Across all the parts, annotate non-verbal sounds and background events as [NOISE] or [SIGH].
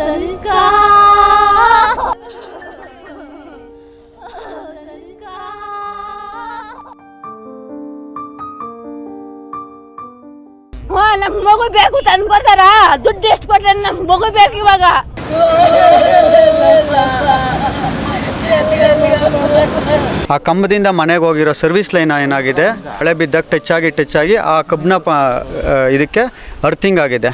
ತನಿಷ್ಕಾ. ಹಾ ನಮ್ ಮಗು ಬೇಕು ತಂದು ಬರ್ತಾರ ದುಡ್ಡು ಎಷ್ಟು ಕೊಟ್ರೆ ನಮ್ ಮಗು ಬೇಕು ಇವಾಗ? ಆ ಕಂಬದಿಂದ ಮನೆಗೆ ಹೋಗಿರೋ ಸರ್ವಿಸ್ ಲೈನ್ ಏನಾಗಿದೆ? ಹಳೆ ಬಿದ್ದಾಗ ಟಚ್ ಆಗಿ ಟಚ್ ಆಗಿ ಆ ಕಬ್ಬನ ಪ ಇದಕ್ಕೆ ಅರ್ಥಿಂಗ್ ಆಗಿದೆ.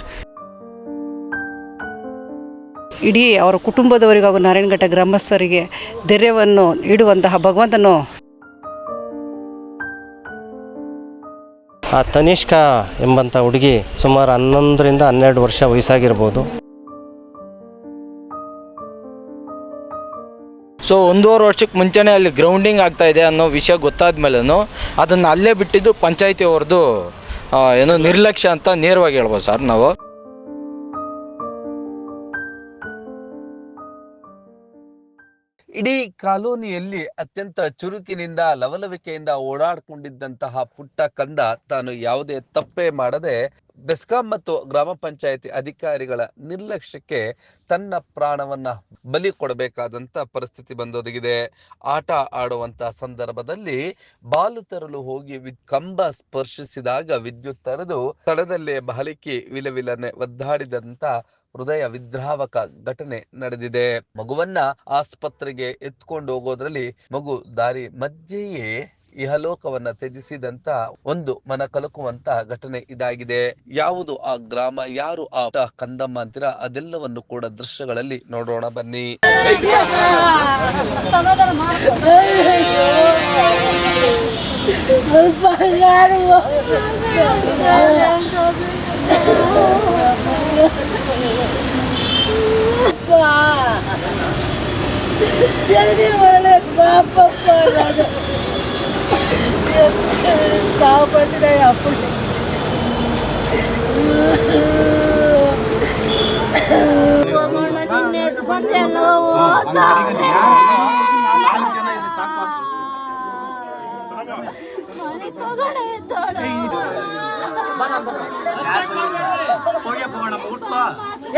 ಇಡೀ ಅವರ ಕುಟುಂಬದವರಿಗೆ ಹಾಗೂ ನಾರಾಯಣಘಟ್ಟ ಗ್ರಾಮಸ್ಥರಿಗೆ ಧೈರ್ಯವನ್ನು ನೀಡುವಂತಹ ಭಗವಂತನು ಆ ತನಿಷ್ಕ ಎಂಬಂಥ ಹುಡುಗಿ ಸುಮಾರು ಹನ್ನೊಂದರಿಂದ ಹನ್ನೆರಡು ವರ್ಷ ವಯಸ್ಸಾಗಿರ್ಬೋದು. ಸೊ ಒಂದೂವರೆ ವರ್ಷಕ್ಕೆ ಮುಂಚೆನೇ ಅಲ್ಲಿ ಗ್ರೌಂಡಿಂಗ್ ಆಗ್ತಾ ಇದೆ ಅನ್ನೋ ವಿಷಯ ಗೊತ್ತಾದ ಮೇಲೂ ಅದನ್ನು ಅಲ್ಲೇ ಬಿಟ್ಟಿದ್ದು ಪಂಚಾಯತಿ ಅವ್ರದ್ದು ಆ, ಏನೋ ನಿರ್ಲಕ್ಷ್ಯ ಅಂತ ನೇರವಾಗಿ ಹೇಳ್ಬೋದು ಸರ್ ನಾವು. ಇಡೀ ಕಾಲೋನಿಯಲ್ಲಿ ಅತ್ಯಂತ ಚುರುಕಿನಿಂದ ಲವಲವಿಕೆಯಿಂದ ಓಡಾಡ್ಕೊಂಡಿದ್ದಂತಹ ಪುಟ್ಟ ಕಂದ ತಾನು ಯಾವುದೇ ತಪ್ಪೇ ಮಾಡದೆ ಬೆಸ್ಕಾಂ ಮತ್ತು ಗ್ರಾಮ ಪಂಚಾಯಿತಿ ಅಧಿಕಾರಿಗಳ ನಿರ್ಲಕ್ಷ್ಯಕ್ಕೆ ತನ್ನ ಪ್ರಾಣವನ್ನ ಬಲಿ ಕೊಡಬೇಕಾದಂತ ಪರಿಸ್ಥಿತಿ ಬಂದೊದಗಿದೆ. ಆಟ ಆಡುವಂತ ಸಂದರ್ಭದಲ್ಲಿ ಬಾಲು ತರಲು ಹೋಗಿ ಕಂಬ ಸ್ಪರ್ಶಿಸಿದಾಗ ವಿದ್ಯುತ್ ತರದು ಸ್ಥಳದಲ್ಲೇ ಬಾಲಿಕೆ ವಿಲವಿಲನೆ ಒದ್ದಾಡಿದಂತ ಹೃದಯ ವಿದ್ರಾವಕ ಘಟನೆ ನಡೆದಿದೆ. ಮಗುವನ್ನ ಆಸ್ಪತ್ರೆಗೆ ಎತ್ಕೊಂಡು ಹೋಗೋದ್ರಲ್ಲಿ ಮಗು ದಾರಿ ಮಧ್ಯೆಯೇ ಇಹಲೋಕವನ್ನ ತ್ಯಜಿಸಿದಂತ ಒಂದು ಮನ ಕಲಕುವಂತ ಘಟನೆ ಇದಾಗಿದೆ. ಯಾವುದು ಆ ಗ್ರಾಮ, ಯಾರು ಆ ಕಂದಮ್ಮ ಅಂತೀರ, ಅದೆಲ್ಲವನ್ನು ಕೂಡ ದೃಶ್ಯಗಳಲ್ಲಿ ನೋಡೋಣ ಬನ್ನಿ. ಸಾವು ಬರ್ತಿದೆ ಅಪ್ಪು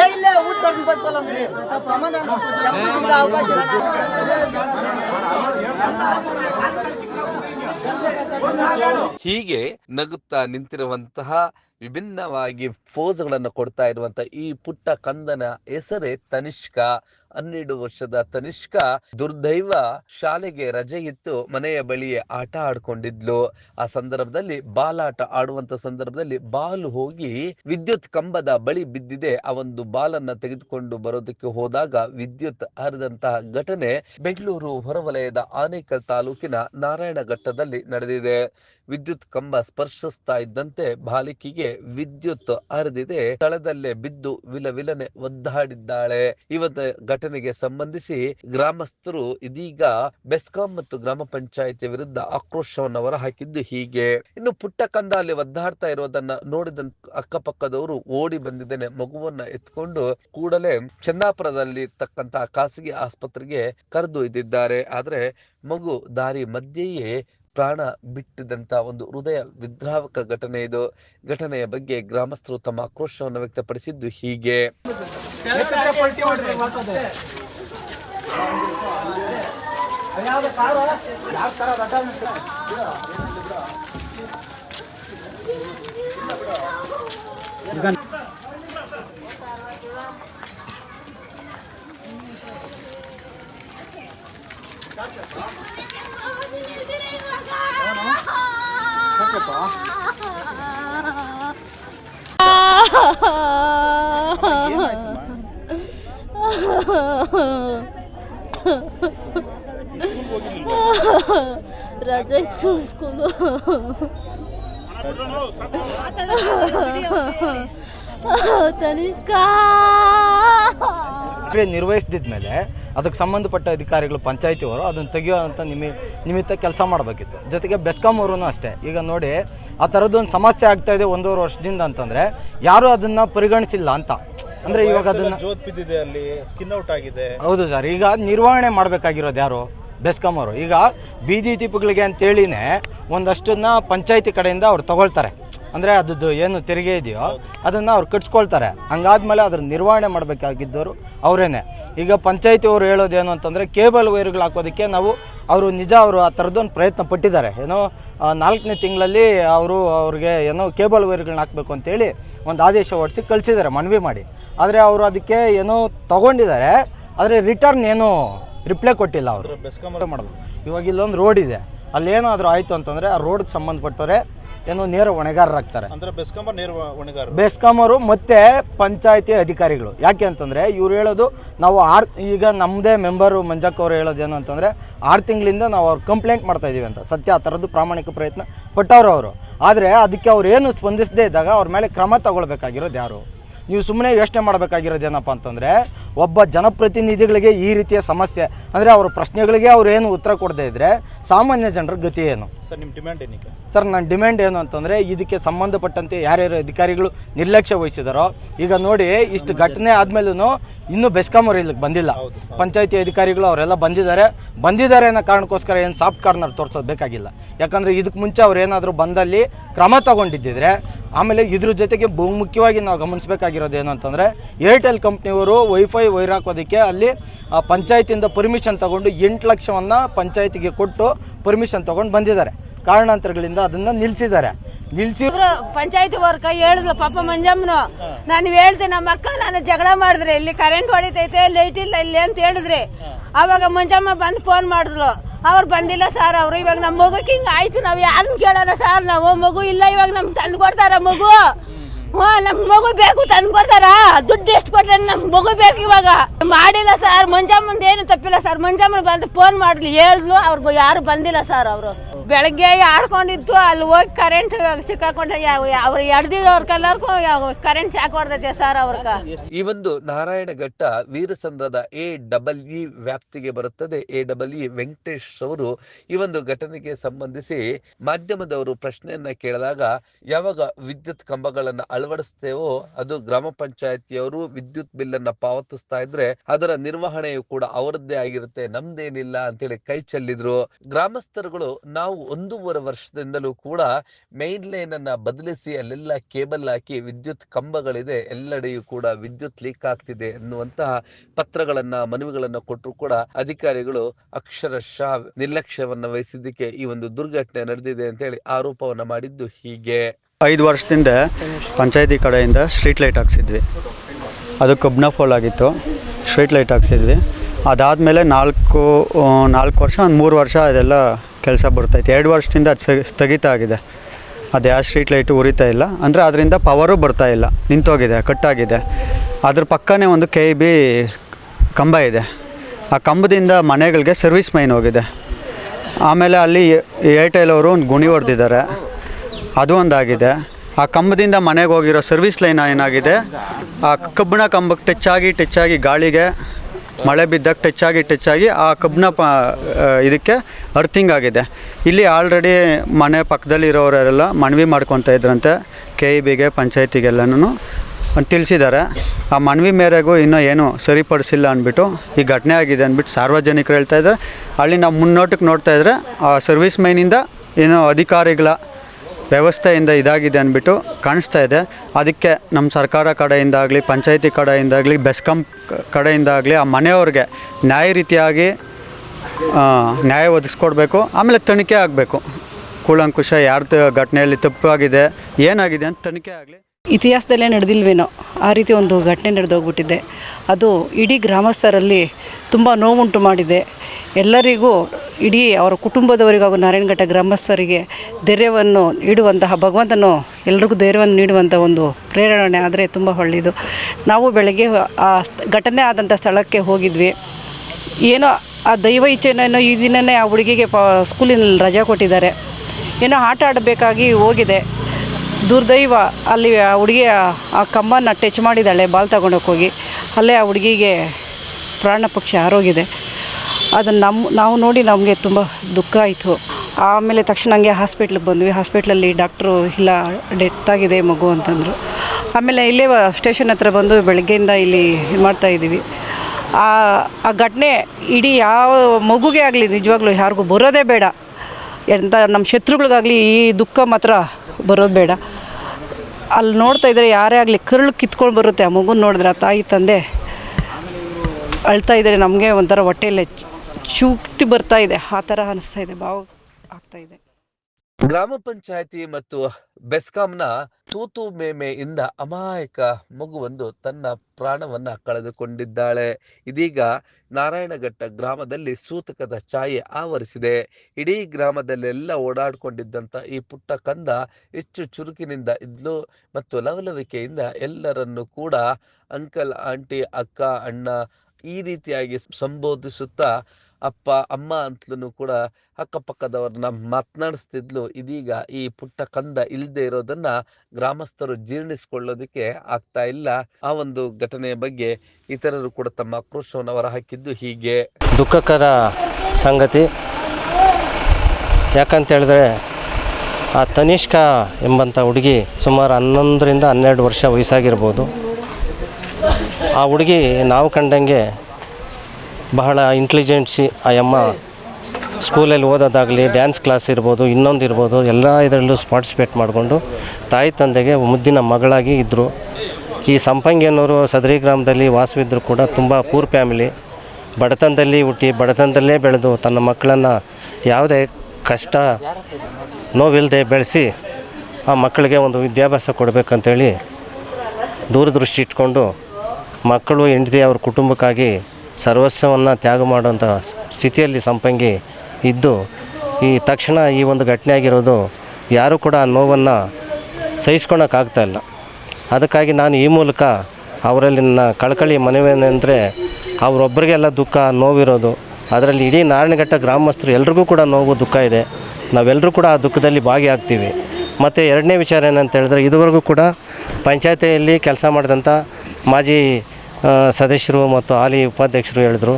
ಇಲ್ಲ ಊಟ ಬರ್ದು ಬದ್ಕಲ್ಲ ಅಂದ್ರೆ ಸಮಾಧಾನ ಅವಕಾಶ ಹೀಗೆ ನಗುತ್ತಾ ನಿಂತಿರುವಂತಹ ವಿಭಿನ್ನವಾಗಿ ಫೋಸ್ಗಳನ್ನು ಕೊಡ್ತಾ ಇರುವಂತ ಈ ಪುಟ್ಟ ಕಂದನ ಹೆಸರೇ ತನಿಷ್ಕ. ಹನ್ನೆರಡು ವರ್ಷದ ತನಿಷ್ಕ ದುರ್ದೈವ ಶಾಲೆಗೆ ರಜೆ ಇತ್ತು. ಮನೆಯ ಬಳಿಯೇ ಆಟ ಆಡ್ಕೊಂಡಿದ್ಲು. ಆ ಸಂದರ್ಭದಲ್ಲಿ ಬಾಲಾಟ ಆಡುವಂತ ಸಂದರ್ಭದಲ್ಲಿ ಬಾಲು ಹೋಗಿ ವಿದ್ಯುತ್ ಕಂಬದ ಬಳಿ ಬಿದ್ದಿದೆ. ಆ ಒಂದು ಬಾಲನ್ನ ತೆಗೆದುಕೊಂಡು ಬರೋದಕ್ಕೆ ಹೋದಾಗ ವಿದ್ಯುತ್ ಹರಿದಂತಹ ಘಟನೆ ಬೆಂಗಳೂರು ಹೊರವಲಯದ ಆನೇಕಲ್ ತಾಲೂಕಿನ ನಾರಾಯಣಘಟ್ಟದಲ್ಲಿ ನಡೆದಿದೆ. ವಿದ್ಯುತ್ ಕಂಬ ಸ್ಪರ್ಶಿಸ್ತಾ ಇದ್ದಂತೆ ಬಾಲಿಕೆಗೆ ವಿದ್ಯುತ್ ಹರಿದಿದೆ. ಸ್ಥಳದಲ್ಲೇ ಬಿದ್ದು ವಿಲವಿಲನೆ ಒದ್ದಾಡಿದ್ದಾಳೆ. ಇವತ್ತ ಘಟನೆಗೆ ಸಂಬಂಧಿಸಿ ಗ್ರಾಮಸ್ಥರು ಇದೀಗ ಬೆಸ್ಕಾಂ ಮತ್ತು ಗ್ರಾಮ ಪಂಚಾಯತಿ ವಿರುದ್ಧ ಆಕ್ರೋಶವನ್ನು ಹೊರಹಾಕಿದ್ದು ಹೀಗೆ. ಇನ್ನು ಪುಟ್ಟ ಕಂದ ಅಲ್ಲಿ ಒದ್ದಾಡ್ತಾ ಇರೋದನ್ನ ನೋಡಿದ ಅಕ್ಕಪಕ್ಕದವರು ಓಡಿ ಬಂದಿದ್ದೇನೆ. ಮಗುವನ್ನ ಎತ್ಕೊಂಡು ಕೂಡಲೇ ಚಂದಾಪುರದಲ್ಲಿ ತಕ್ಕಂತಹ ಖಾಸಗಿ ಆಸ್ಪತ್ರೆಗೆ ಕರೆದೊಯ್ದಿದ್ದಾರೆ. ಆದ್ರೆ ಮಗು ದಾರಿ ಮಧ್ಯೆಯೇ ಪ್ರಾಣ ಬಿಟ್ಟಿದಂತ ಒಂದು ಹೃದಯ ವಿದ್ರಾವಕ ಘಟನೆ ಇದು ಘಟನೆಯ ಬಗ್ಗೆ ಗ್ರಾಮಸ್ಥರು ತಮ್ಮ ಆಕ್ರೋಶವನ್ನು ವ್ಯಕ್ತಪಡಿಸಿದ್ದು ಹೀಗೆ [LAUGHS] ರಜೆ ಇತ್ತು ಸ್ಕೂಲು ತನಿಷ್ಕಾ ನಿರ್ವಹಿಸ್ದಿದ್ಮೇಲೆ ಅದಕ್ಕೆ ಸಂಬಂಧಪಟ್ಟ ಅಧಿಕಾರಿಗಳು ಪಂಚಾಯತಿಯವರು ಅದನ್ನು ತೆಗೆಯುವಂಥ ನಿಮಿ ನಿಮಿತ್ತ ಕೆಲಸ ಮಾಡಬೇಕಿತ್ತು. ಜೊತೆಗೆ ಬೆಸ್ಕಾಂ ಅವರು ಅಷ್ಟೇ. ಈಗ ನೋಡಿ ಆ ಥರದ್ದೊಂದು ಸಮಸ್ಯೆ ಆಗ್ತಾ ಇದೆ ಒಂದೂವರೆ ವರ್ಷದಿಂದ ಅಂತಂದರೆ ಯಾರೂ ಅದನ್ನು ಪರಿಗಣಿಸಿಲ್ಲ ಅಂತ. ಅಂದರೆ ಇವಾಗ ಅದನ್ನು ಬಿದ್ದಿದೆ ಅಲ್ಲಿ ಸ್ಕಿನ್ ಔಟ್ ಆಗಿದೆ. ಹೌದು ಸರ್. ಈಗ ನಿರ್ವಹಣೆ ಮಾಡಬೇಕಾಗಿರೋದು ಯಾರು? ಬೆಸ್ಕಾಂ ಅವರು. ಈಗ ಬೀದಿ ದೀಪಗಳಿಗೆ ಅಂತೇಳಿನೇ ಒಂದಷ್ಟನ್ನ ಪಂಚಾಯತಿ ಕಡೆಯಿಂದ ಅವ್ರು ತಗೊಳ್ತಾರೆ. ಅಂದರೆ ಅದದ್ದು ಏನು ತೆರಿಗೆ ಇದೆಯೋ ಅದನ್ನು ಅವ್ರು ಕಟ್ಸ್ಕೊಳ್ತಾರೆ. ಹಂಗಾದ್ಮೇಲೆ ಅದ್ರ ನಿರ್ವಹಣೆ ಮಾಡಬೇಕಾಗಿದ್ದವರು ಅವರೇನೆ. ಈಗ ಪಂಚಾಯತಿ ಅವರು ಹೇಳೋದು ಏನು ಅಂತಂದರೆ ಕೇಬಲ್ ವೈರ್ಗಳು ಹಾಕೋದಕ್ಕೆ ನಾವು ಅವರು ನಿಜ ಅವರು ಆ ಥರದ್ದೊಂದು ಪ್ರಯತ್ನ ಪಟ್ಟಿದ್ದಾರೆ. ಏನೋ ನಾಲ್ಕನೇ ತಿಂಗಳಲ್ಲಿ ಅವರು ಅವ್ರಿಗೆ ಏನೋ ಕೇಬಲ್ ವೈರ್ಗಳನ್ನ ಹಾಕಬೇಕು ಅಂತೇಳಿ ಒಂದು ಆದೇಶ ಹೊಡಿಸಿ ಕಳಿಸಿದ್ದಾರೆ ಮನವಿ ಮಾಡಿ. ಆದರೆ ಅವರು ಅದಕ್ಕೆ ಏನೋ ತಗೊಂಡಿದ್ದಾರೆ ಆದರೆ ರಿಟರ್ನ್ ಏನೂ ರಿಪ್ಲೈ ಕೊಟ್ಟಿಲ್ಲ ಅವರು. ಮಾಡೋದು ಇವಾಗ ಇಲ್ಲೊಂದು ರೋಡ್ ಇದೆ. ಅಲ್ಲೇನಾದರೂ ಆಯಿತು ಅಂತಂದರೆ ಆ ರೋಡ್ಗೆ ಸಂಬಂಧಪಟ್ಟವರೆ ಏನೋ ನೇರ ಹೊಣೆಗಾರರಾಗ್ತಾರೆ ಅಂದ್ರೆ ಬೆಸ್ಕಾಂ ನೇರ ಹೊಣೆಗಾರ ಬೆಸ್ಕಾಂ ಅವರು ಮತ್ತೆ ಪಂಚಾಯತಿ ಅಧಿಕಾರಿಗಳು. ಯಾಕೆ ಅಂತಂದ್ರೆ ಇವ್ರು ಹೇಳೋದು ನಾವು ಆರ್ ಈಗ ನಮ್ಮದೇ ಮೆಂಬರು ಮಂಜಕ್ಕ ಅವರು ಹೇಳೋದೇನು ಅಂತಂದ್ರೆ ಆರು ತಿಂಗಳಿಂದ ನಾವು ಅವ್ರು ಕಂಪ್ಲೇಂಟ್ ಮಾಡ್ತಾ ಇದೀವಿ ಅಂತ. ಸತ್ಯ ಆ ಥರದ್ದು ಪ್ರಾಮಾಣಿಕ ಪ್ರಯತ್ನ ಪಟ್ಟವರು ಅವರು. ಆದರೆ ಅದಕ್ಕೆ ಅವ್ರು ಏನು ಸ್ಪಂದಿಸದೇ ಇದ್ದಾಗ ಅವ್ರ ಮೇಲೆ ಕ್ರಮ ತಗೊಳ್ಬೇಕಾಗಿರೋದು ಯಾರು? ನೀವು ಸುಮ್ಮನೆ ಯೋಚನೆ ಮಾಡಬೇಕಾಗಿರೋದು ಏನಪ್ಪ ಅಂತಂದರೆ ಒಬ್ಬ ಜನಪ್ರತಿನಿಧಿಗಳಿಗೆ ಈ ರೀತಿಯ ಸಮಸ್ಯೆ ಅಂದರೆ ಅವ್ರ ಪ್ರಶ್ನೆಗಳಿಗೆ ಅವ್ರು ಏನು ಉತ್ತರ ಕೊಡದೇ ಇದ್ದರೆ ಸಾಮಾನ್ಯ ಜನರ ಗತಿ ಏನು? ಸರ್ ನಿಮ್ಮ ಡಿಮ್ಯಾಂಡ್ ಏನಕ್ಕೆ? ಸರ್ ನನ್ನ ಡಿಮ್ಯಾಂಡ್ ಏನು ಅಂತಂದರೆ ಇದಕ್ಕೆ ಸಂಬಂಧಪಟ್ಟಂತೆ ಯಾರ್ಯಾರು ಅಧಿಕಾರಿಗಳು ನಿರ್ಲಕ್ಷ್ಯ ವಹಿಸಿದಾರೋ ಈಗ ನೋಡಿ ಇಷ್ಟು ಘಟನೆ ಆದಮೇಲೂ ಇನ್ನೂ ಬೆಸ್ಕಾಂ ಅವರು ಇಲ್ಲಿಗೆ ಬಂದಿಲ್ಲ. ಪಂಚಾಯತಿ ಅಧಿಕಾರಿಗಳು ಅವರೆಲ್ಲ ಬಂದಿದ್ದಾರೆ. ಬಂದಿದ್ದಾರೆ ಅನ್ನೋ ಕಾರಣಕ್ಕೋಸ್ಕರ ಏನು ಸಾಫ್ಟ್ ಕಾರ್ನರ್ ತೋರಿಸೋದು ಬೇಕಾಗಿಲ್ಲ. ಯಾಕಂದರೆ ಇದಕ್ಕೆ ಮುಂಚೆ ಅವ್ರು ಏನಾದರೂ ಬಂದಲ್ಲಿ ಕ್ರಮ ತಗೊಂಡಿದ್ದಿದ್ರೆ ಆಮೇಲೆ ಇದ್ರ ಜೊತೆಗೆ ಬಹುಮುಖ್ಯವಾಗಿ ನಾವು ಗಮನಿಸಬೇಕಾಗಿರೋದು ಏನು ಅಂತಂದರೆ ಏರ್ಟೆಲ್ ಕಂಪ್ನಿಯವರು ವೈಫೈ ಹಾಕೋದಕ್ಕೆ ಅಲ್ಲಿ, ಆ, ಪಂಚಾಯತಿಯಿಂದ ಪರ್ಮಿಷನ್ ತಗೊಂಡು ಎಂಟು ಲಕ್ಷವನ್ನು ಪಂಚಾಯತಿಗೆ ಕೊಟ್ಟು ಪರ್ಮಿಷನ್ ತಗೊಂಡು ಬಂದಿದ್ದಾರೆ. ಕಾರಣಾಂತರಗಳಿಂದ ಅದನ್ನ ನಿಲ್ಲಿಸಿದ್ದಾರೆ ನಿಲ್ಸಿ ಪಂಚಾಯತಿ ವರ್ಕ ಹೇಳಿದ್ಲು, ಪಾಪ ಮಂಜಮ್ಮನು. ನಾನು ಹೇಳ್ದೆ ನಮ್ಮ ಅಕ್ಕ, ನಾನು ಜಗಳ ಮಾಡಿದ್ರೆ ಇಲ್ಲಿ ಕರೆಂಟ್ ಹೊಡಿತೈತೆ ಲೈಟ್ ಇಲ್ಲ ಇಲ್ಲಿ ಅಂತ ಹೇಳಿದ್ರಿ. ಅವಾಗ ಮಂಜಮ್ಮ ಬಂದು ಫೋನ್ ಮಾಡಿದ್ಲು. ಅವ್ರು ಬಂದಿಲ್ಲ ಸರ್ ಅವರು. ಇವಾಗ ನಮ್ಮ ಮಗುಗೆ ಹಿಂಗೆ ಆಯ್ತು, ನಾವು ಯಾರನ್ನ ಕೇಳೋಣ ಸರ್ ನಾವು ಮಗು ಇಲ್ಲ, ಇವಾಗ ನಮ್ಗೆ ತಂದು ಕೊಡ್ತಾರ ಮಗು. ಹ್ಞೂ ನಮ್ ಮಗು ಬೇಕು ತಂದು ಕೊಡ್ತಾರ? ದುಡ್ಡು ಎಷ್ಟು ಕೊಟ್ರೆ ನಮ್ ಮಗು ಬೇಕು ಇವಾಗ? ಮಾಡಿಲ್ಲ ಸರ್, ಮಂಜಮ್ಮಂದು ಏನು ತಪ್ಪಿಲ್ಲ ಸರ್. ಮಂಜಮ್ಮನ ಬಂದು ಫೋನ್ ಮಾಡ್ಲಿ, ಹೇಳಿದ್ಲು, ಅವ್ರಿಗೆ ಯಾರು ಬಂದಿಲ್ಲ ಸರ್ ಅವರು. ಬೆಳಗ್ಗೆ ಆಡ್ಕೊಂಡಿತ್ತು ಅಲ್ಲಿ ಹೋಗಿ ಕರೆಂಟ್ ಸಿಕ್ಕಾಕೊಂಡ್ರೆ ಅವ್ರು ಎಡ್ದಿರೋರ್ ಕಲ್ಲರ್ಗೂ ಕರೆಂಟ್ ಶಾಕ್ ಹೊಡೆದೈತೆ ಸರ್ ಅವ್ರಕ. ಈ ಒಂದು ನಾರಾಯಣಘಟ್ಟ ವೀರಸಂದ್ರದ ಎ ಡಬಲ್ ಇ ವ್ಯಾಪ್ತಿಗೆ ಬರುತ್ತದೆ. ಎ ಡಬಲ್ ಇ ವೆಂಕಟೇಶ್ ಅವರು ಈ ಒಂದು ಘಟನೆಗೆ ಸಂಬಂಧಿಸಿ ಮಾಧ್ಯಮದವರು ಪ್ರಶ್ನೆಯನ್ನ ಕೇಳಿದಾಗ, ಯಾವಾಗ ವಿದ್ಯುತ್ ಕಂಬಗಳನ್ನ ಅಳವಡಿಸ್ತೇವೋ, ಅದು ಗ್ರಾಮ ಪಂಚಾಯತಿಯವರು ವಿದ್ಯುತ್ ಬಿಲ್ ಅನ್ನ ಪಾವತಿಸ್ತಾ ಇದ್ರೆ ಅದರ ನಿರ್ವಹಣೆಯು ಕೂಡ ಅವರದ್ದೇ ಆಗಿರುತ್ತೆ, ನಮ್ದೇನಿಲ್ಲ ಅಂತೇಳಿ ಕೈ ಚೆಲ್ಲಿದ್ರು. ಗ್ರಾಮಸ್ಥರುಗಳು ನಾವು ಒಂದೂವರೆ ವರ್ಷದಿಂದಲೂ ಕೂಡ ಮೈನ್ ಲೈನ್ ಅನ್ನ ಬದಲಿಸಿ ಅಲ್ಲೆಲ್ಲ ಕೇಬಲ್ ಹಾಕಿ ವಿದ್ಯುತ್ ಕಂಬಗಳಿದೆ, ಎಲ್ಲೆಡೆಯೂ ಕೂಡ ವಿದ್ಯುತ್ ಲೀಕ್ ಆಗ್ತಿದೆ ಎನ್ನುವಂತಹ ಪತ್ರಗಳನ್ನ, ಮನವಿಗಳನ್ನ ಕೊಟ್ಟರು ಕೂಡ ಅಧಿಕಾರಿಗಳು ಅಕ್ಷರಶಃ ನಿರ್ಲಕ್ಷ್ಯವನ್ನ ವಹಿಸಿದ್ದಕ್ಕೆ ಈ ಒಂದು ದುರ್ಘಟನೆ ನಡೆದಿದೆ ಅಂತ ಹೇಳಿ ಆರೋಪವನ್ನ ಮಾಡಿದ್ದು ಹೀಗೆ. ಐದು ವರ್ಷದಿಂದ ಪಂಚಾಯತಿ ಕಡೆಯಿಂದ ಸ್ಟ್ರೀಟ್ ಲೈಟ್ ಹಾಕ್ಸಿದ್ವಿ. ಅದು ಕಬ್ನ ಫೋಲ್ ಆಗಿತ್ತು. ಸ್ಟ್ರೀಟ್ ಲೈಟ್ ಹಾಕ್ಸಿದ್ವಿ. ಅದಾದಮೇಲೆ ನಾಲ್ಕು ನಾಲ್ಕು ವರ್ಷ, ಒಂದು ಮೂರು ವರ್ಷ ಅದೆಲ್ಲ ಕೆಲಸ ಬರ್ತೈತೆ ಎರಡು ವರ್ಷದಿಂದ ಅದು ಸ್ಥಗಿ- ಸ್ಥಗಿತ ಆಗಿದೆ. ಅದು ಯಾವ ಸ್ಟ್ರೀಟ್ ಲೈಟು ಉರಿತಾ ಇಲ್ಲ. ಅಂದರೆ ಅದರಿಂದ ಪವರು ಬರ್ತಾ ಇಲ್ಲ. ನಿಂತೋಗಿದೆ, ಕಟ್ಟಾಗಿದೆ. ಅದ್ರ ಪಕ್ಕನೇ ಒಂದು ಕೆ ಬಿ ಕಂಬ ಇದೆ. ಆ ಕಂಬದಿಂದ ಮನೆಗಳಿಗೆ ಸರ್ವಿಸ್ ಮೈನ್ ಹೋಗಿದೆ. ಆಮೇಲೆ ಅಲ್ಲಿ ಏರ್ಟೆಲ್ ಅವರು ಒಂದು ಗುಣಿ ಹೊಡೆದಿದ್ದಾರೆ. ಅದು ಒಂದಾಗಿದೆ. ಆ ಕಂಬದಿಂದ ಮನೆಗೆ ಹೋಗಿರೋ ಸರ್ವಿಸ್ ಲೈನ್ ಏನಾಗಿದೆ? ಆ ಕಬ್ಬಿಣ ಕಂಬಕ್ಕೆ ಟಚ್ ಆಗಿ ಟಚ್ ಆಗಿ ಗಾಳಿಗೆ, ಮಳೆ ಬಿದ್ದಾಗ ಟಚ್ ಆಗಿ ಟಚ್ ಆಗಿ ಆ ಕಬ್ಬಿಣ ಪ ಇದಕ್ಕೆ ಅರ್ಥಿಂಗ್ ಆಗಿದೆ. ಇಲ್ಲಿ ಆಲ್ರೆಡಿ ಮನೆ ಪಕ್ಕದಲ್ಲಿರೋರೆಲ್ಲ ಮನವಿ ಮಾಡ್ಕೊತಾ ಇದ್ರಂತೆ ಕೆ ಇ ಬಿಗೆ ಪಂಚಾಯತಿಗೆಲ್ಲನೂ ತಿಳಿಸಿದ್ದಾರೆ. ಆ ಮನವಿ ಮೇರೆಗೂ ಇನ್ನೂ ಏನು ಸರಿಪಡಿಸಿಲ್ಲ ಅಂದ್ಬಿಟ್ಟು, ಈ ಘಟನೆ ಆಗಿದೆ ಅಂದ್ಬಿಟ್ಟು ಸಾರ್ವಜನಿಕರು ಹೇಳ್ತಾ ಇದ್ದಾರೆ. ಅಲ್ಲಿ ನಾವು ಮುನ್ನೋಟಕ್ಕೆ ನೋಡ್ತಾ ಇದ್ರೆ ಆ ಸರ್ವಿಸ್ ಮೈನಿಂದ ಏನೋ ಅಧಿಕಾರಿಗಳ ವ್ಯವಸ್ಥೆಯಿಂದ ಇದಾಗಿದೆ ಅಂದ್ಬಿಟ್ಟು ಕಾಣಿಸ್ತಾ ಇದೆ. ಅದಕ್ಕೆ ನಮ್ಮ ಸರ್ಕಾರ ಕಡೆಯಿಂದಾಗಲಿ, ಪಂಚಾಯತಿ ಕಡೆಯಿಂದಾಗಲಿ, ಬೆಸ್ಕಾಂ ಕಡೆಯಿಂದಾಗಲಿ ಆ ಮನೆಯವ್ರಿಗೆ ನ್ಯಾಯ ರೀತಿಯಾಗಿ ನ್ಯಾಯ ಒದಗಿಸ್ಕೊಡ್ಬೇಕು, ಆಮೇಲೆ ತನಿಖೆ ಆಗಬೇಕು. ಕೂಲಂಕುಷ ಯಾರ್ದು ಘಟನೆಯಲ್ಲಿ ತಪ್ಪಾಗಿದೆ, ಏನಾಗಿದೆ ಅಂತ ತನಿಖೆ ಆಗಲಿ. ಇತಿಹಾಸದಲ್ಲೇ ನಡೆದಿಲ್ವೇನೋ, ಆ ರೀತಿ ಒಂದು ಘಟನೆ ನಡೆದೋಗ್ಬಿಟ್ಟಿದೆ. ಅದು ಇಡೀ ಗ್ರಾಮಸ್ಥರಲ್ಲಿ ತುಂಬ ನೋವುಂಟು ಮಾಡಿದೆ. ಎಲ್ಲರಿಗೂ, ಇಡೀ ಅವರ ಕುಟುಂಬದವರಿಗೂ ಹಾಗೂ ನಾರಾಯಣಘಟ್ಟ ಗ್ರಾಮಸ್ಥರಿಗೆ ಧೈರ್ಯವನ್ನು ನೀಡುವಂತಹ, ಭಗವಂತನು ಎಲ್ರಿಗೂ ಧೈರ್ಯವನ್ನು ನೀಡುವಂಥ ಒಂದು ಪ್ರೇರಣೆ, ಆದರೆ ತುಂಬ ಒಳ್ಳೆಯದು. ನಾವು ಬೆಳಗ್ಗೆ ಆ ಘಟನೆ ಆದಂಥ ಸ್ಥಳಕ್ಕೆ ಹೋಗಿದ್ವಿ. ಏನೋ ಆ ದೈವ ಇಚ್ಛೆನೋ ಈ ದಿನವೇ ಆ ಹುಡುಗಿಗೆ ಪ, ಸ್ಕೂಲಿನಲ್ಲಿ ರಜಾ ಕೊಟ್ಟಿದ್ದಾರೆ. ಏನೋ ಆಟ ಆಡಬೇಕಾಗಿ ಹೋಗಿದೆ. ದುರ್ದೈವ ಅಲ್ಲಿ ಆ ಹುಡುಗಿ ಆ ಕಂಬನ ಟಚ್ ಮಾಡಿದ್ದಾಳೆ ಬಾಲ್ ಹೋಗಿ. ಅಲ್ಲೇ ಆ ಹುಡುಗಿಗೆ ಪ್ರಾಣ ಪಕ್ಷಿ ಆರೋಗಿದೆ ಅದನ್ನು ನಮ್ಮ ನಾವು ನೋಡಿ ನಮಗೆ ತುಂಬ ದುಃಖ ಆಯಿತು. ಆಮೇಲೆ ತಕ್ಷಣ ಹಂಗೆ ಹಾಸ್ಪಿಟ್ಲಿಗೆ ಬಂದ್ವಿ. ಹಾಸ್ಪಿಟ್ಲಲ್ಲಿ ಡಾಕ್ಟ್ರು, ಇಲ್ಲ, ಡೆತ್ ಆಗಿದೆ ಮಗು ಅಂತಂದರು. ಆಮೇಲೆ ಇಲ್ಲೇ ಸ್ಟೇಷನ್ ಹತ್ರ ಬಂದು ಬೆಳಗ್ಗೆಯಿಂದ ಇಲ್ಲಿ ಇದು ಮಾಡ್ತಾಯಿದ್ದೀವಿ ಆ ಆ ಘಟನೆ ಇಡೀ ಯಾವ ಮಗುಗೆ ಆಗಲಿ ನಿಜವಾಗ್ಲೂ ಯಾರಿಗೂ ಬರೋದೇ ಬೇಡ. ಎಂಥ ನಮ್ಮ ಶತ್ರುಗಳಿಗಾಗಲಿ ಈ ದುಃಖ ಮಾತ್ರ ಬರೋದು ಬೇಡ. ಅಲ್ಲಿ ನೋಡ್ತಾ ಇದ್ದರೆ ಯಾರೇ ಆಗಲಿ ಕರುಳು ಕಿತ್ಕೊಂಡು ಬರುತ್ತೆ ಆ ಮಗು ನೋಡಿದ್ರೆ, ಆ ತಾಯಿ ತಂದೆ. ಅಳ್ತಾ ಇದ್ದಾರೆ ನಮಗೆ ಒಂಥರ ಹೊಟ್ಟೆಯಲ್ಲೇ ಚೂಟಿ ಬರ್ತಾ ಇದೆ, ಆ ಥರ ಅನಿಸ್ತಾ ಇದೆ, ಭಾವ ಆಗ್ತಾ ಇದೆ. ಗ್ರಾಮ ಪಂಚಾಯತಿ ಮತ್ತು ಬೆಸ್ಕಾಂನ ತೂತು ಮೇಮೆಯಿಂದ ಅಮಾಯಕ ಮಗುವೊಂದು ತನ್ನ ಪ್ರಾಣವನ್ನ ಕಳೆದುಕೊಂಡಿದ್ದಾಳೆ. ಇದೀಗ ನಾರಾಯಣಘಟ್ಟ ಗ್ರಾಮದಲ್ಲಿ ಸೂತಕದ ಛಾಯೆ ಆವರಿಸಿದೆ. ಇಡೀ ಗ್ರಾಮದಲ್ಲೆಲ್ಲ ಓಡಾಡಿಕೊಂಡಿದ್ದಂಥ ಈ ಪುಟ್ಟ ಕಂದ ಹೆಚ್ಚು ಚುರುಕಿನಿಂದ ಇದ್ಲು ಮತ್ತು ಲವಲವಿಕೆಯಿಂದ ಎಲ್ಲರನ್ನು ಕೂಡ ಅಂಕಲ್, ಆಂಟಿ, ಅಕ್ಕ, ಅಣ್ಣ ಈ ರೀತಿಯಾಗಿ ಸಂಬೋಧಿಸುತ್ತಾ ಅಪ್ಪ, ಅಮ್ಮ ಅಂತಲೂ ಕೂಡ ಅಕ್ಕಪಕ್ಕದವ್ರನ್ನ ಮಾತನಾಡಿಸ್ತಿದ್ಲು. ಇದೀಗ ಈ ಪುಟ್ಟ ಕಂದ ಇಲ್ಲದೆ ಇರೋದನ್ನ ಗ್ರಾಮಸ್ಥರು ಜೀರ್ಣಿಸ್ಕೊಳ್ಳೋದಕ್ಕೆ ಆಗ್ತಾ ಇಲ್ಲ. ಆ ಒಂದು ಘಟನೆಯ ಬಗ್ಗೆ ಇತರರು ಕೂಡ ತಮ್ಮ ಆಕ್ರೋಶವನ್ನು ಹೊರಹಾಕಿದ್ದು ಹೀಗೆ. ದುಃಖಕರ ಸಂಗತಿ. ಯಾಕಂತ ಹೇಳಿದ್ರೆ ಆ ತನಿಷ್ಕ ಎಂಬಂಥ ಹುಡುಗಿ ಸುಮಾರು ಹನ್ನೊಂದರಿಂದ ಹನ್ನೆರಡು ವರ್ಷ ವಯಸ್ಸಾಗಿರ್ಬೋದು. ಆ ಹುಡುಗಿ ನಾವು ಕಂಡಂಗೆ ಬಹಳ ಇಂಟೆಲಿಜೆನ್ಸಿ ಆ ಅಮ್ಮ ಸ್ಕೂಲಲ್ಲಿ ಓದೋದಾಗಲಿ ಡ್ಯಾನ್ಸ್ ಕ್ಲಾಸ್ ಇರ್ಬೋದು, ಇನ್ನೊಂದು ಇರ್ಬೋದು, ಎಲ್ಲ ಇದರಲ್ಲೂ ಪಾರ್ಟಿಸಿಪೇಟ್ ಮಾಡಿಕೊಂಡು ತಾಯಿ ತಂದೆಗೆ ಮುದ್ದಿನ ಮಗಳಾಗಿ ಇದ್ದರು ಈ ಸಂಪಂಗಿ ಅನ್ನೋರು ಸದರಿ ಗ್ರಾಮದಲ್ಲಿ ವಾಸವಿದ್ದರು ಕೂಡ ತುಂಬ ಪೂರ್ ಫ್ಯಾಮಿಲಿ ಬಡತನದಲ್ಲಿ ಹುಟ್ಟಿ, ಬಡತನದಲ್ಲೇ ಬೆಳೆದು ತನ್ನ ಮಕ್ಕಳನ್ನು ಯಾವುದೇ ಕಷ್ಟ, ನೋವಿಲ್ಲದೆ ಬೆಳೆಸಿ ಆ ಮಕ್ಕಳಿಗೆ ಒಂದು ವಿದ್ಯಾಭ್ಯಾಸ ಕೊಡಬೇಕಂತೇಳಿ ದೂರದೃಷ್ಟಿ ಇಟ್ಕೊಂಡು ಮಕ್ಕಳು, ಹೆಂಡತಿ ಅವ್ರ ಕುಟುಂಬಕ್ಕಾಗಿ ಸರ್ವಸ್ವವನ್ನು ತ್ಯಾಗ ಮಾಡುವಂಥ ಸ್ಥಿತಿಯಲ್ಲಿ ಸಂಪಂಗಿ ಇದ್ದು, ಈ ತಕ್ಷಣ ಈ ಒಂದು ಘಟನೆ ಆಗಿರೋದು ಯಾರೂ ಕೂಡ ಆ ನೋವನ್ನು ಸಹಿಸ್ಕೊಳಕ್ಕಾಗ್ತಾ ಇಲ್ಲ ಅದಕ್ಕಾಗಿ ನಾನು ಈ ಮೂಲಕ ಅವರಲ್ಲಿ ನನ್ನ ಕಳಕಳಿ ಮನವೇನೆಂದರೆ ಅವರೊಬ್ಬರಿಗೆಲ್ಲ ದುಃಖ, ನೋವಿರೋದು, ಅದರಲ್ಲಿ ಇಡೀ ನಾರಾಯಣಘಟ್ಟ ಗ್ರಾಮಸ್ಥರು ಎಲ್ರಿಗೂ ಕೂಡ ನೋವು, ದುಃಖ ಇದೆ. ನಾವೆಲ್ಲರೂ ಕೂಡ ಆ ದುಃಖದಲ್ಲಿ ಭಾಗಿಯಾಗ್ತೀವಿ. ಮತ್ತು ಎರಡನೇ ವಿಚಾರ ಏನಂತ ಹೇಳಿದ್ರೆ, ಇದುವರೆಗೂ ಕೂಡ ಪಂಚಾಯತಿಯಲ್ಲಿ ಕೆಲಸ ಮಾಡಿದಂಥ ಮಾಜಿ ಸದಸ್ಯರು ಮತ್ತು ಹಾಲಿ ಉಪಾಧ್ಯಕ್ಷರು ಹೇಳಿದರು.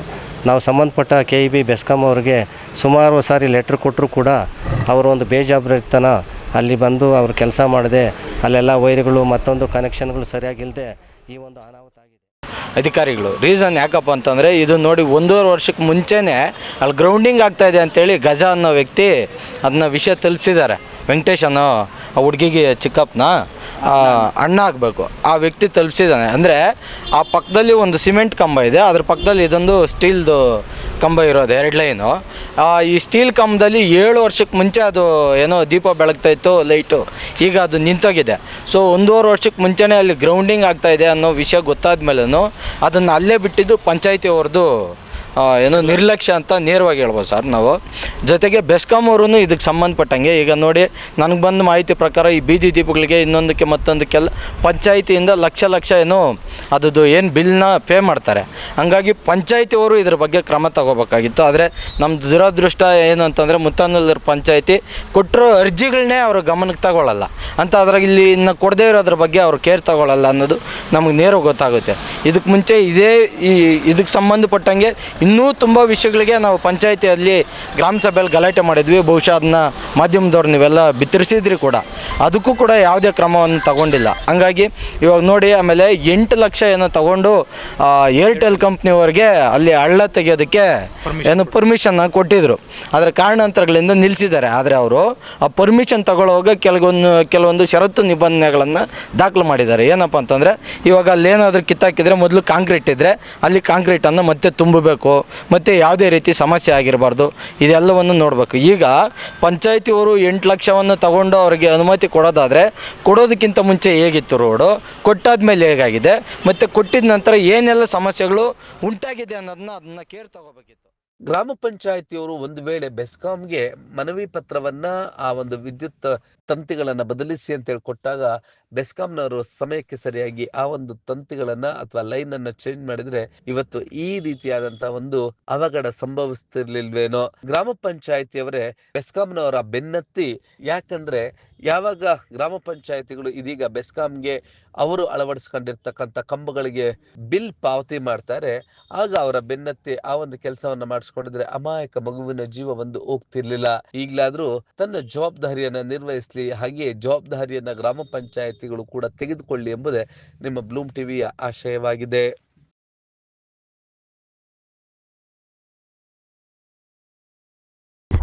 ನಾವು ಸಂಬಂಧಪಟ್ಟ ಕೆ ಇ ಬಿ ಬೆಸ್ಕಾಂ ಅವರಿಗೆ ಸುಮಾರು ಸಾರಿ ಲೆಟ್ರ್ ಕೊಟ್ಟರು ಕೂಡ ಅವರು ಒಂದು ಬೇಜವಾಬ್ದಾರಿತನ ಅಲ್ಲಿ ಬಂದು ಅವರು ಕೆಲಸ ಮಾಡದೆ ಅಲ್ಲೆಲ್ಲ ವೈರ್ಗಳು ಮತ್ತೊಂದು ಕನೆಕ್ಷನ್ಗಳು ಸರಿಯಾಗಿಲ್ಲದೆ ಈ ಒಂದು ಅನಾಹುತ ಅಧಿಕಾರಿಗಳು ರೀಸನ್ ಯಾಕಪ್ಪ ಅಂತಂದರೆ ಇದು ನೋಡಿ ಒಂದೂವರೆ ವರ್ಷಕ್ಕೆ ಮುಂಚೆನೇ ಅಲ್ಲಿ ಗ್ರೌಂಡಿಂಗ್ ಆಗ್ತಾಯಿದೆ ಅಂತೇಳಿ ಗಜ ಅನ್ನೋ ವ್ಯಕ್ತಿ ಅದನ್ನ ವಿಷಯ ತಲುಪಿಸಿದ್ದಾರೆ ವೆಂಕಟೇಶ್ ಅನ್ನೋ ಆ ಹುಡುಗಿಗೆ ಚಿಕ್ಕಪ್ಪನ ಅಣ್ಣ ಆಗಬೇಕು. ಆ ವ್ಯಕ್ತಿ ತಲುಪಿಸಿದ್ದಾನೆ. ಅಂದರೆ ಆ ಪಕ್ಕದಲ್ಲಿ ಒಂದು ಸಿಮೆಂಟ್ ಕಂಬ ಇದೆ. ಅದ್ರ ಪಕ್ಕದಲ್ಲಿ ಇದೊಂದು ಸ್ಟೀಲ್ದು ಕಂಬ ಇರೋದು, ಎರಡು ಲೈನು. ಈ ಸ್ಟೀಲ್ ಕಂಬದಲ್ಲಿ ಏಳು ವರ್ಷಕ್ಕೆ ಮುಂಚೆ ಅದು ಏನೋ ದೀಪ ಬೆಳಗ್ತಾ ಇತ್ತು, ಲೈಟು. ಈಗ ಅದು ನಿಂತೋಗಿದೆ. ಸೊ ಒಂದೂವರೆ ವರ್ಷಕ್ಕೆ ಮುಂಚೆನೇ ಅಲ್ಲಿ ಗ್ರೌಂಡಿಂಗ್ ಆಗ್ತಾ ಇದೆ ಅನ್ನೋ ವಿಷಯ ಗೊತ್ತಾದ ಮೇಲೂ ಅದನ್ನು ಅಲ್ಲೇ ಬಿಟ್ಟಿದ್ದು ಪಂಚಾಯಿತಿ ಅವ್ರದ್ದು ಏನೋ ನಿರ್ಲಕ್ಷ್ಯ ಅಂತ ನೇರವಾಗಿ ಹೇಳ್ಬೋದು ಸರ್ ನಾವು. ಜೊತೆಗೆ ಬೆಸ್ಕಾಂ ಅವರು ಇದಕ್ಕೆ ಸಂಬಂಧಪಟ್ಟಂಗೆ, ಈಗ ನೋಡಿ ನನಗೆ ಬಂದ ಮಾಹಿತಿ ಪ್ರಕಾರ ಈ ಬೀದಿ ದೀಪಗಳಿಗೆ ಇನ್ನೊಂದಕ್ಕೆ ಮತ್ತೊಂದಕ್ಕೆಲ್ಲ ಪಂಚಾಯಿತಿಯಿಂದ ಲಕ್ಷ ಲಕ್ಷ ಏನು ಅದದ್ದು ಏನು ಬಿಲ್ನ ಪೇ ಮಾಡ್ತಾರೆ. ಹಂಗಾಗಿ ಪಂಚಾಯಿತಿಯವರು ಇದ್ರ ಬಗ್ಗೆ ಕ್ರಮ ತಗೋಬೇಕಾಗಿತ್ತು. ಆದರೆ ನಮ್ಮ ದುರದೃಷ್ಟ ಏನು ಅಂತಂದರೆ ಮುತ್ತನಲ್ಲೂರು ಪಂಚಾಯಿತಿ ಕೊಟ್ಟಿರೋ ಅರ್ಜಿಗಳನ್ನೇ ಅವರು ಗಮನಕ್ಕೆ ತಗೊಳ್ಳಲ್ಲ ಅಂತ ಅದ್ರಾಗ ಇಲ್ಲಿ ಇನ್ನು ಕೊಡದೇ ಇರೋದ್ರ ಬಗ್ಗೆ ಅವರು ಕೇರ್ ತಗೊಳ್ಳಲ್ಲ ಅನ್ನೋದು ನಮಗೆ ನೇರ ಗೊತ್ತಾಗುತ್ತೆ. ಇದಕ್ಕೆ ಮುಂಚೆ ಇದೇ ಈ ಇದಕ್ಕೆ ಸಂಬಂಧಪಟ್ಟಂಗೆ ಇನ್ನೂ ತುಂಬ ವಿಷಯಗಳಿಗೆ ನಾವು ಪಂಚಾಯಿತಿಯಲ್ಲಿ ಗ್ರಾಮ ಸಭೆಯಲ್ಲಿ ಗಲಾಟೆ ಮಾಡಿದ್ವಿ. ಬಹುಶಃ ಅದನ್ನ ಮಾಧ್ಯಮದವ್ರು ನೀವೆಲ್ಲ ಬಿತ್ತರಿಸಿದ್ರಿ ಕೂಡ. ಅದಕ್ಕೂ ಕೂಡ ಯಾವುದೇ ಕ್ರಮವನ್ನು ತಗೊಂಡಿಲ್ಲ. ಹಂಗಾಗಿ ಇವಾಗ ನೋಡಿ ಆಮೇಲೆ ಎಂಟು ಲಕ್ಷ ಏನೋ ತಗೊಂಡು ಏರ್ಟೆಲ್ ಕಂಪ್ನಿಯವ್ರಿಗೆ ಅಲ್ಲಿ ಹಳ್ಳ ತೆಗೆಯೋದಕ್ಕೆ ಏನು ಪರ್ಮಿಷನ್ ಕೊಟ್ಟಿದ್ರು. ಅದರ ಕಾರಣಾಂತರಗಳಿಂದ ನಿಲ್ಲಿಸಿದ್ದಾರೆ. ಆದರೆ ಅವರು ಆ ಪರ್ಮಿಷನ್ ತಗೊಳ್ಳುವಾಗ ಕೆಲವೊಂದು ಕೆಲವೊಂದು ಷರತ್ತು ನಿಬಂಧನೆಗಳನ್ನು ದಾಖಲು ಮಾಡಿದ್ದಾರೆ. ಏನಪ್ಪ ಅಂತಂದರೆ ಇವಾಗ ಅಲ್ಲಿ ಏನಾದರೂ ಕಿತ್ತಾಕಿದ್ರೆ ಮೊದಲು ಕಾಂಕ್ರೀಟ್ ಇದ್ದರೆ ಅಲ್ಲಿ ಕಾಂಕ್ರೀಟನ್ನು ಮತ್ತೆ ತುಂಬಬೇಕು. ಮತ್ತು ಯಾವುದೇ ರೀತಿ ಸಮಸ್ಯೆ ಆಗಿರಬಾರ್ದು. ಇದೆಲ್ಲವನ್ನು ನೋಡಬೇಕು. ಈಗ ಪಂಚಾಯತಿಯವರು ಎಂಟು ಲಕ್ಷವನ್ನು ತಗೊಂಡು ಅವರಿಗೆ ಅನುಮತಿ ಕೊಡೋದಾದರೆ ಕೊಡೋದಕ್ಕಿಂತ ಮುಂಚೆ ಹೇಗಿತ್ತು ರೋಡು? ಕೊಟ್ಟಾದ ಮೇಲೆ ಹೇಗಾಗಿದೆ? ಮತ್ತು ಕೊಟ್ಟಿದ ನಂತರ ಏನೆಲ್ಲ ಸಮಸ್ಯೆಗಳು ಉಂಟಾಗಿದೆ ಅನ್ನೋದನ್ನ ಅದನ್ನ ಕೇರ್ ತಗೋಬೇಕಿತ್ತು. ಗ್ರಾಮ ಪಂಚಾಯತಿಯವರು ಒಂದು ವೇಳೆ ಬೆಸ್ಕಾಂಗೆ ಮನವಿ ಪತ್ರವನ್ನ ಆ ಒಂದು ವಿದ್ಯುತ್ ತಂತಿಗಳನ್ನ ಬದಲಿಸಿ ಅಂತ ಹೇಳಿ ಕೊಟ್ಟಾಗ ಬೆಸ್ಕಾಂನವರು ಸಮಯಕ್ಕೆ ಸರಿಯಾಗಿ ಆ ಒಂದು ತಂತಿಗಳನ್ನ ಅಥವಾ ಲೈನ್ ಅನ್ನ ಚೇಂಜ್ ಮಾಡಿದ್ರೆ ಇವತ್ತು ಈ ರೀತಿಯಾದಂತಹ ಒಂದು ಅವಘಡ ಸಂಭವಿಸ್ತಿರ್ಲಿಲ್ವೇನೋ. ಗ್ರಾಮ ಪಂಚಾಯತಿಯವರೇ ಬೆಸ್ಕಾಂನವರ ಬೆನ್ನತ್ತಿ ಯಾಕಂದ್ರೆ ಯಾವಾಗ ಗ್ರಾಮ ಪಂಚಾಯತಿಗಳು ಇದೀಗ ಬೆಸ್ಕಾಂಗೆ ಅವರು ಅಳವಡಿಸ್ಕೊಂಡಿರ್ತಕ್ಕಂಥ ಕಂಬಗಳಿಗೆ ಬಿಲ್ ಪಾವತಿ ಮಾಡ್ತಾರೆ, ಆಗ ಅವರ ಬೆನ್ನತ್ತಿ ಆ ಒಂದು ಕೆಲಸವನ್ನ ಮಾಡಿಸ್ಕೊಂಡಿದ್ರೆ ಅಮಾಯಕ ಮಗುವಿನ ಜೀವ ಒಂದು ಹೋಗ್ತಿರ್ಲಿಲ್ಲ. ಈಗ್ಲಾದ್ರೂ ತನ್ನ ಜವಾಬ್ದಾರಿಯನ್ನ ನಿರ್ವಹಿಸಲಿ ಹಾಗೆ ಜವಾಬ್ದಾರಿಯನ್ನ ಗ್ರಾಮ ಪಂಚಾಯತಿಗಳು ಕೂಡ ತೆಗೆದುಕೊಳ್ಳಿ ಎಂಬುದೇ ನಿಮ್ಮ ಬ್ಲೂಮ್ ಟಿವಿಯ ಆಶಯವಾಗಿದೆ.